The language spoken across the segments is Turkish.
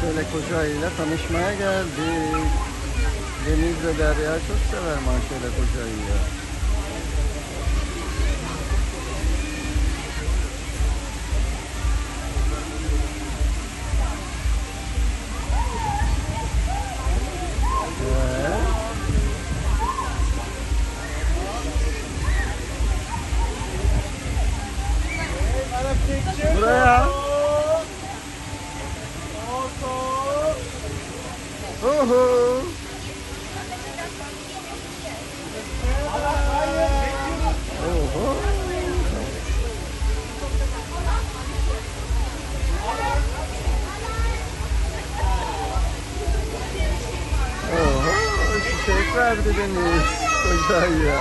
Şöyle Koca ile tanışmaya geldik. Deniz ve Derya çok sever Maşa ile Uhu. Oho. Oho. Çiçek verdi Deniz. Koca ya.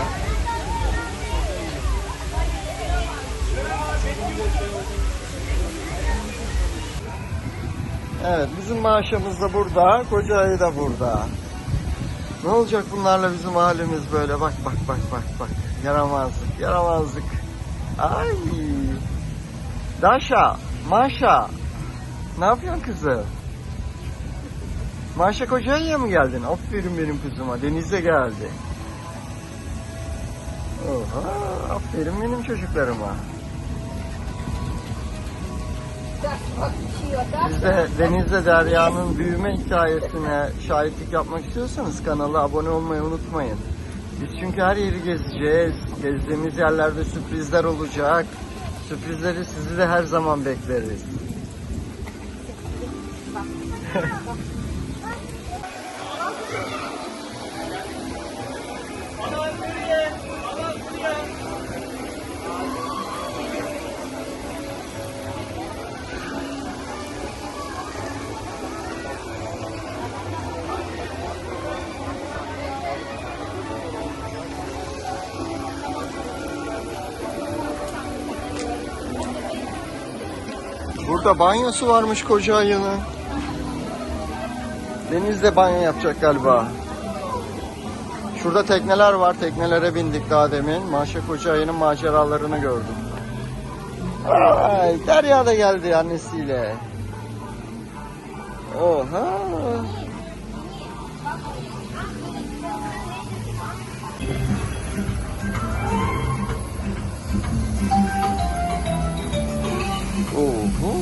Evet bizim maaşımız da burada, koca ayı da burada. Ne olacak bunlarla bizim halimiz böyle bak bak bak bak bak. Yaramazlık, yaramazlık. Ay. Daşa, Maşa. Ne yapıyorsun kızım? Maşa koca ayıya mı geldin? Aferin benim kızıma. Denize geldi. Oha, aferin benim çocuklarıma. Siz de Deniz'le Derya'nın büyüme hikayesine şahitlik yapmak istiyorsanız kanala abone olmayı unutmayın. Biz çünkü her yeri gezeceğiz. Gezdiğimiz yerlerde sürprizler olacak. Sürprizleri sizi de her zaman bekleriz. Burada banyosu varmış koca ayının. Denizde banyo yapacak galiba. Şurada tekneler var. Teknelere bindik daha demin. Maşa koca ayının maceralarını gördüm. Ay, Derya da geldi annesiyle. Oha. Oho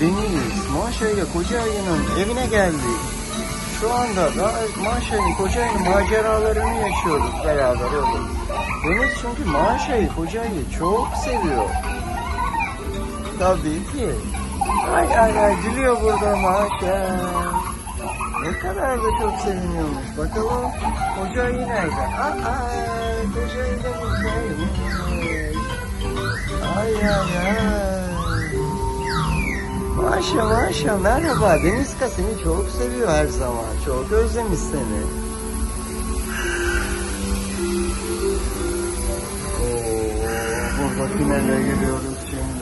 Deniz Maşa ile Koca Ayı'nın evine geldik. Şu anda da Maşa ile Koca Ayı'nın maceralarını yaşıyoruz beraber oğlum. Deniz çünkü Maşa'yı Koca Ayı'yı çok seviyor. Tabii ki. Ay ay ay gülüyor burada Maşa. Ne kadar da çok seviniyormuş. Bakalım Koca Ayı nerede? Aa, Koca Ayı da buradaymış. Ay ay ay. Maşa maşa merhaba. Denizka seni çok seviyor her zaman. Çok özlemiş seni. Oo, burada finale giriyoruz şimdi.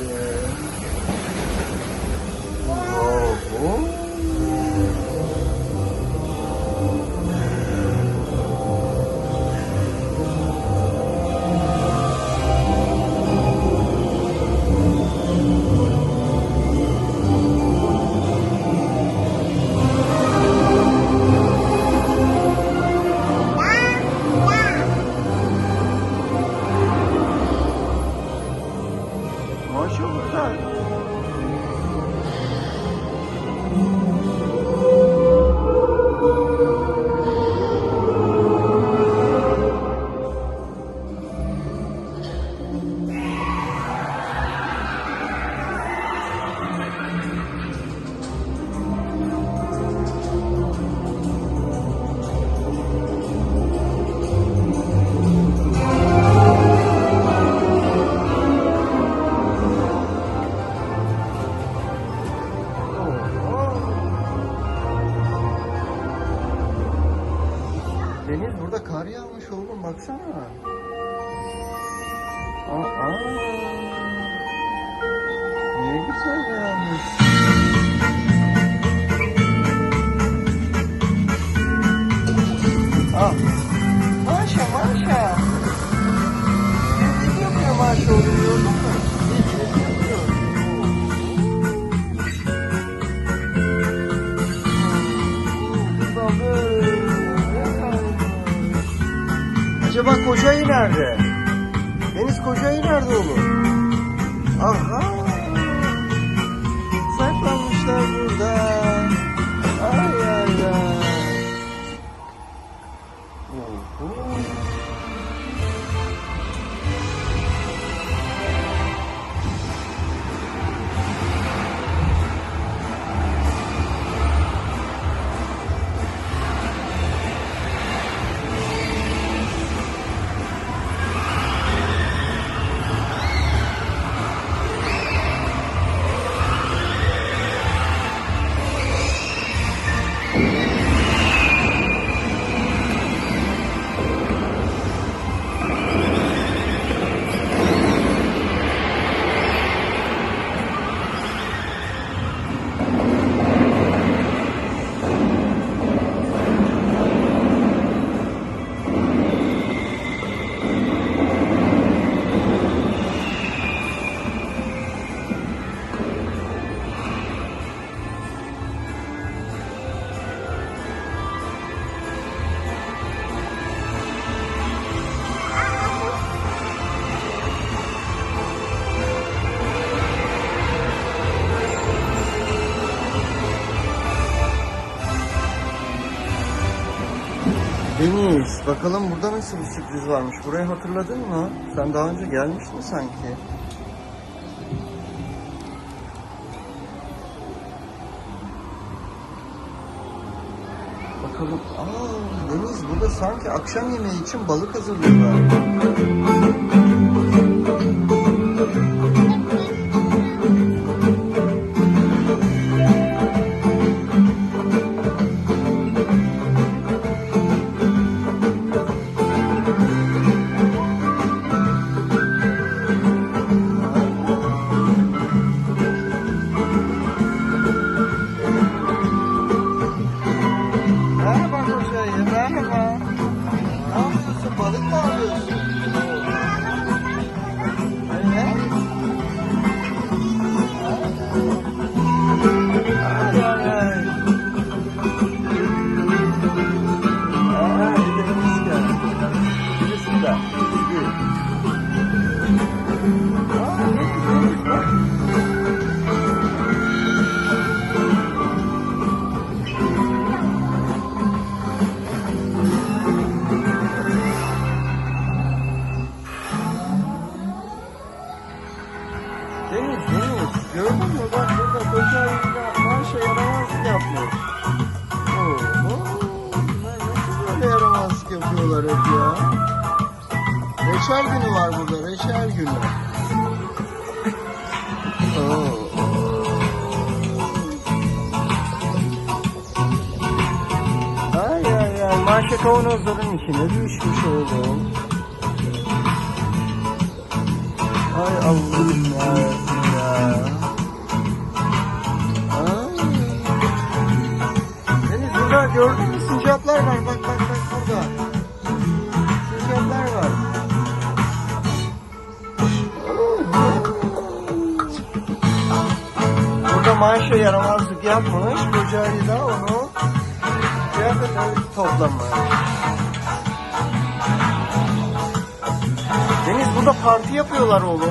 Aa, ne güzel yağmış. Ah. Maşa maşa. Yüzük yapıyor maşa oluyor. Acaba kocayı nerede? Nerede oğlum? Aha. Deniz, bakalım burada nasıl bir sürpriz varmış. Burayı hatırladın mı? Sen daha önce gelmiştin sanki. Bakalım. Aa, Deniz burada sanki akşam yemeği için balık hazırlıyorlar. Reçel günü. Ay ay ay, maaşa kavanozların içine düşmüş oğlum. Ay Allah'ım ya. ya. Deniz burada gördün mü sincaplar var bak bak bak burada. Maaşa yaramazlık yapmış. Kocaeli de onu kıyafetleri toplamış. Deniz burada parti yapıyorlar oğlum.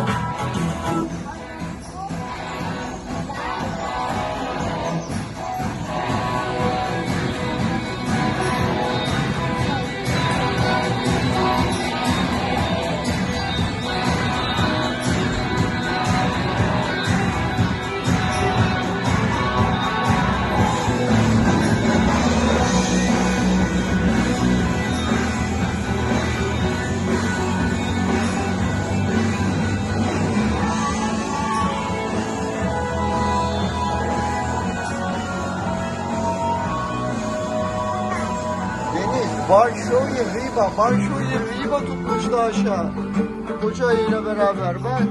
Barşoy Riba, Barşoy Riba tutmuştu aşağı. Koca ayıyla beraber. Bak